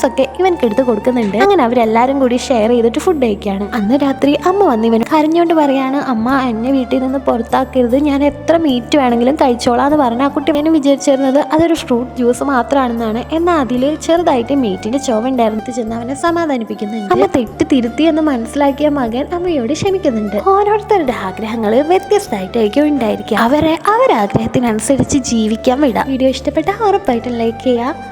Snacks ഒക്കെ ഇവൻക്ക് എടുത്ത് കൊടുക്കുന്നുണ്ട്. അങ്ങനെ അവരെല്ലാരും കൂടി ഷെയർ ചെയ്തിട്ട് ഫുഡ് കഴിക്കുകയാണ്. അന്ന് രാത്രി അമ്മ വന്ന് ഇവൻ കരഞ്ഞുകൊണ്ട് പറയാണ് അമ്മ എന്നെ വീട്ടിൽ നിന്ന് പുറത്താക്കരുത്. ഞാൻ എത്ര മീറ്റ് വേണമെങ്കിലും കഴിച്ചോളാം. എന്ന് പറഞ്ഞ ആ കുട്ടി എന്നെ വിചാരിച്ചിരുന്നത് അതൊരു ഫ്രൂട്ട് ജ്യൂസ് മാത്രമാണെന്നാണ്. എന്നാൽ അതിൽ ചെറുതായിട്ട് മീറ്റിന്റെ ചോവ ഉണ്ടായിരുന്നു. ചെന്ന് അവനെ സമാധാനിപ്പിക്കുന്നുണ്ട്. അമ്മ തെറ്റ് തിരുത്തി എന്ന് മനസ്സിലാക്കിയ മകൻ അമ്മയോട് ക്ഷമിക്കുന്നുണ്ട്. ഓരോരുത്തരുടെ ആഗ്രഹങ്ങൾ വ്യത്യസ്തമായിട്ടായിരിക്കും ഉണ്ടായിരിക്കുക. അവരെ അവരാഗ്രഹത്തിനനുസരിച്ച് ജീവിക്കാൻ വിടാം. വീഡിയോ ഇഷ്ടപ്പെട്ടാൽ ഉറപ്പായിട്ടും ലൈക്ക് ചെയ്യുക.